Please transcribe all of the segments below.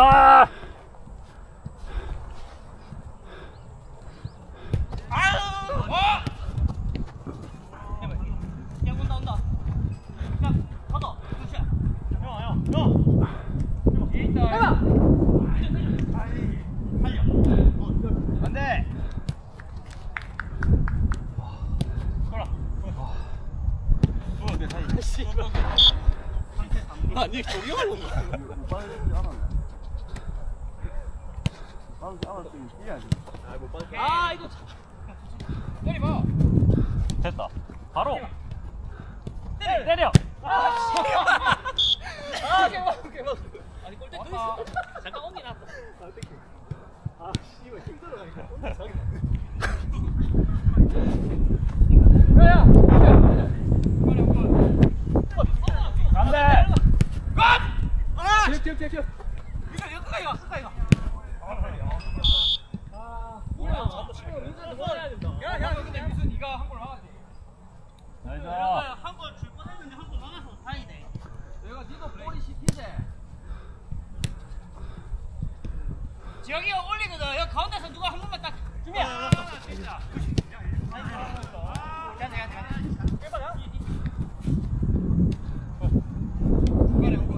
아! 아니 놓은 거야. 아, 이거 때리 봐. 됐다. 바로. 때려. 때려. 아, 개막 개막. 아니 골대 또 있어. 잠깐 옮기 놨다. 아 씨발 힘들어. 야야. 안돼. 지금 지금 지금. 이거 이거 끝까지 가. 끝까지 가. 뭐야? 민수한테 뭐 해야 된다. 야, 야, 근데 민수 네가 한골 막았지. 나이스. 한골 줄 뻔했는데 한 골 막아서 다행이네. 내가 니도 볼이 씹히지. 지영이 형 올리거든. 여기 가운데서 누가 한 번만 딱 준비야. 진짜. 가자, 가자, 가자. 해봐요. 중간에 오고.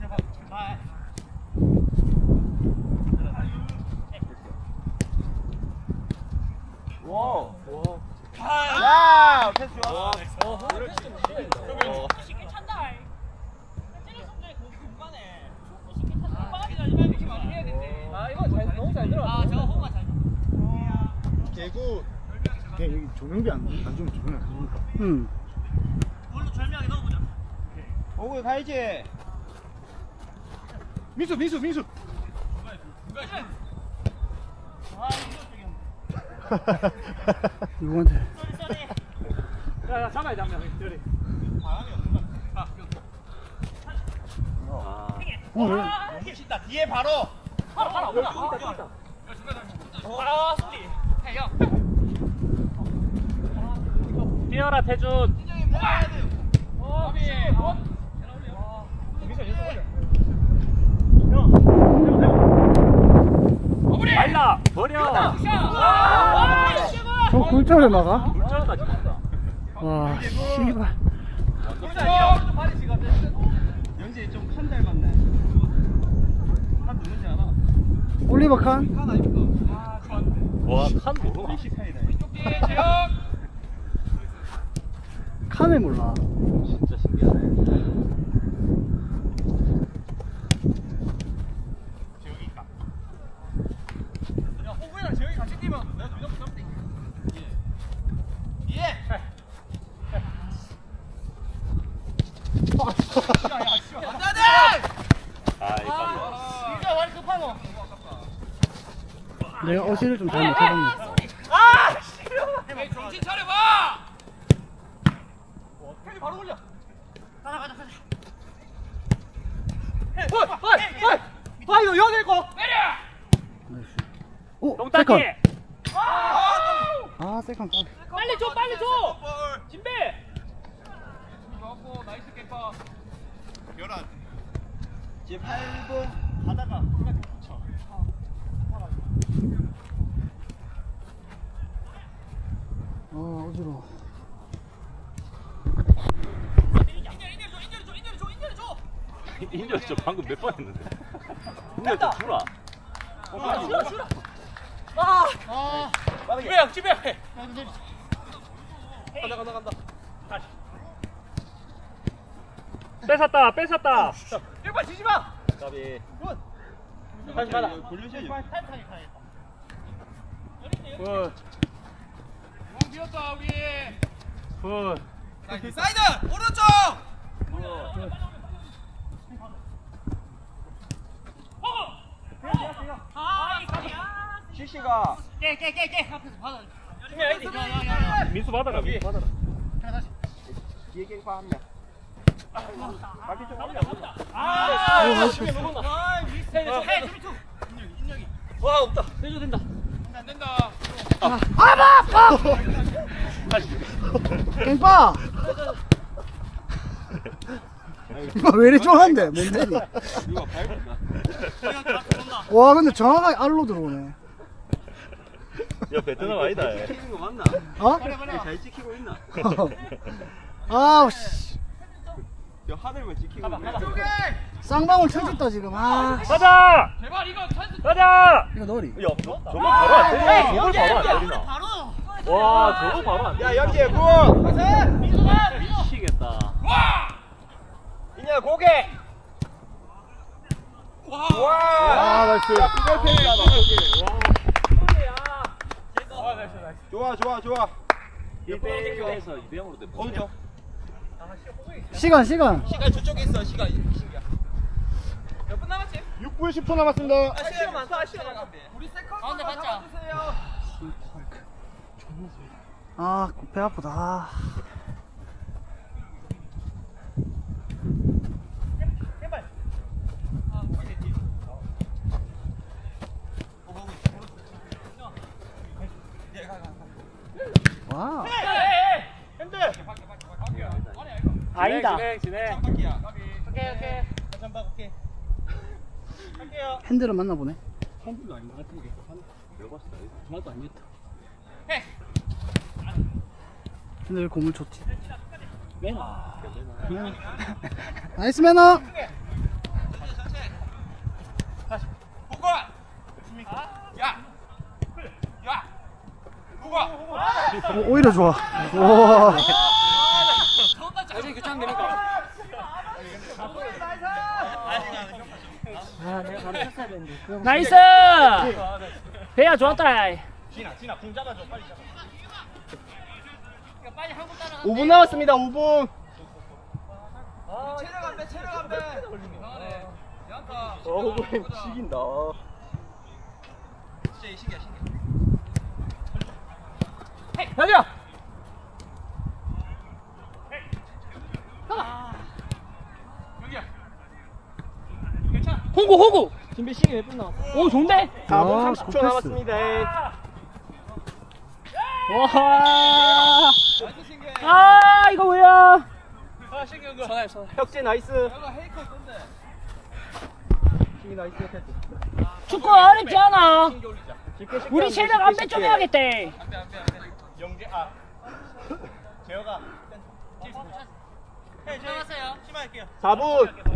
제발, 제발. 와. 아, 야, 패스 좋아. 쉽게 찬다. 성적이 그 공간에 쉽게 찬다. 빠지다 이만 이렇게 많이 해야 된대. 아, 이거 잘 너무 잘 들어. 아, 저거 호가 잘. 개구. 걔 여기 조명비 안, 안 주면 조명 안 주니까. 응. 볼로 절묘하게 넣어보자. 오고 가야지. 민수 민수 민수. 아, 이거 쪽이었네. 누구한테? 야, 야 잡아야 돼, 한 명. 저리. 어, 왜? 아, 다 뒤에 바로. 바로 바로 없다. 아, 소리. 해, 형. 뛰어라 태준. 진정이 뭐야? 어, 비. 어? 민수 민수 올려. 어머니. 말라 버려. 샷. 아. 저 굴절을 막아? 물자다 진짜. 와, 씨발. 연지 좀칸 닮았네. 칸 누군지 알아? 올리버 칸? 칸 아닙니까? 와칸 모르나? 칸을 몰라. 진짜 신기하네. 야, 호구이랑 재영이 같이 뛰면 내가 무조건 잡대. 예. 예. 아 이거. 진짜 많이 급하노. 내가 어시를 좀 잘못해봤네. 아, 싫어. 정신 차려봐. 캔이 바로 올려. 가자, 가자, 가자. 헐, 헐, 헐. 아, 이거 여기 있고. 내려. 오, 똥딱기. 세컨. 아, 세컨 깐. 빨리 줘, 빨리 줘. 볼. 진배. 나이스 깨빠. 열한. 이제 8분 가다가 후딱 붙여. 아, 어지러워. 인절, 인절 줘, 인절 줘, 인절 줘, 인절 저 방금 몇 번 했는데. 인정 좀 주라. 아, 싫어, 싫어. 아, 아. 형, 집에 형. 간다, 간다, 간다. 뺏었다 뺏었다. 1번 지지 마. 까비. 다시. 돌려줘야지. 타이타닉 타이타. 굿. 공 비었다, 우리. 굿. 사이드 오른쪽. 아, 이거야. CC가 깨, 깨, 깨, 깨. 앞에서 받아. 야, 야, 야, 야. 민수 받아라. 민수 받아라. 뒤에 깽파 한 명. 아, 어, 나이스. 아, 미스테리. 해, 준비 투. 와 없다. 해줘 된다. 안 된다. 깽빠! 이거 왜 이리 좋아한데? 뭔데? 이거 밟았나? 와 근데 정확하게 알로 들어오네. 야 베트남 아니다. 얘. 찍히는 거 맞나? 어? 잘 찍히고 있나? 아우 씨. 저 하늘만 찍히고 있네. 쌍방울 쳐졌다 지금. 아 가자. 제발 이거 찬스. 가자. 이거 넣으리. 야, 저, 저거 바로 안 때리나? 저걸 바로 안 때리나? 바로. 와, 저거 바로 안야 때리나? 연기야 굿! 민수가 민수. 미치겠다. 이냐 고개! 와. 와! 아 나이스. 야 그걸 아 나이스 나이스. 좋아 좋아 좋아 1대1에서 2대0으로 돼. 오른쪽 시간 시간. 시간 저쪽에 있어 시간 시간 몇 분 남았지? 6분 10초 남았습니다 아 시간 많다 시간 많다. 우리 세컨 가운데 받자. 아배 아프다. 아. 와. 아니다. 진행, 진행. 오케이 오케이. 잠깐 봐 오케이 할게요 핸들을 만나보네. 해. 핸들 고물 좋지. 매너. 나이스 매너. 보고 야! 야! 보고 오, 오히려 좋아. 와. 어제 교체하면 됩니까? 나이스! 배야 좋았다. 진아 진아 공 잡아줘 빨리 잡아 빨리 한국 따라. 5분 남았습니다 5분 체력 안 돼, 체력 안 돼. 이상하네. 야타. 어우 미치긴다 진짜 신기해 신기해 달려. 호구 호구. 준비 시간 몇분 남았어? 오 좋은데? 4분 아, 30초 굿패스. 남았습니다 와. 아 이거 뭐야? 거. 전화 전화. 혁재 나이스. 신기 나이스 패스 축구 어렵지 않아. 쉽게 쉽게 우리 하면 체력 안 쉽게, 빼좀 쉽게. 해야겠대. 영재 아 재혁아 남았어요. 심할게요 4분